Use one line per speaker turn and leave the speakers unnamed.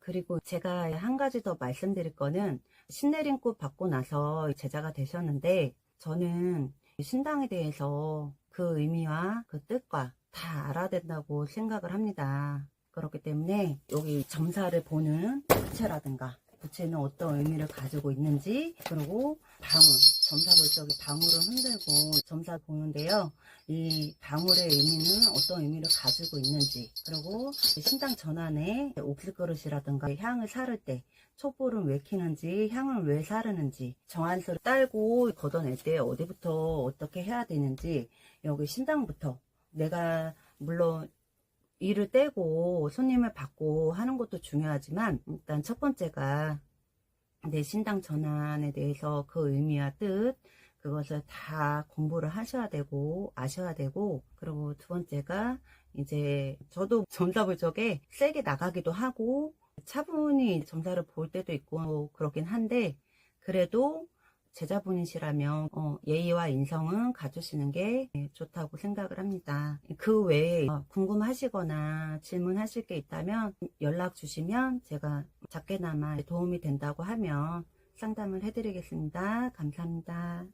그리고 제가 한 가지 더 말씀드릴 거는 신내림꽃 받고 나서 제자가 되셨는데 저는 신당에 대해서 그 의미와 그 뜻과 다 알아야 된다고 생각을 합니다. 그렇기 때문에 여기 점사를 보는 부채라든가 부채는 어떤 의미를 가지고 있는지 그리고 방울 점사 볼 적에 방울을 흔들고 점사 보는데요. 이 방울의 의미는 어떤 의미를 가지고 있는지 그리고 신당 전환에 옥수 그릇이라든가 향을 사를 때 촛불은 왜 켜는지 향을 왜 사르는지 정한수를 딸고 걷어낼 때 어디부터 어떻게 해야 되는지 여기 신당부터 내가 물론 일을 떼고 손님을 받고 하는 것도 중요하지만 일단 첫 번째가 내 신당 전환에 대해서 그 의미와 뜻 그것을 다 공부를 하셔야 되고 아셔야 되고 그리고 두 번째가 이제 저도 볼 적에 세게 나가기도 하고 차분히 점사를 볼 때도 있고 그렇긴 한데 그래도 제자분이시라면 어, 예의와 인성은 가주시는 게 좋다고 생각을 합니다. 그 외에 어, 궁금하시거나 질문하실 게 있다면 연락 주시면 제가 작게나마 도움이 된다고 하면 상담을 해드리겠습니다. 감사합니다.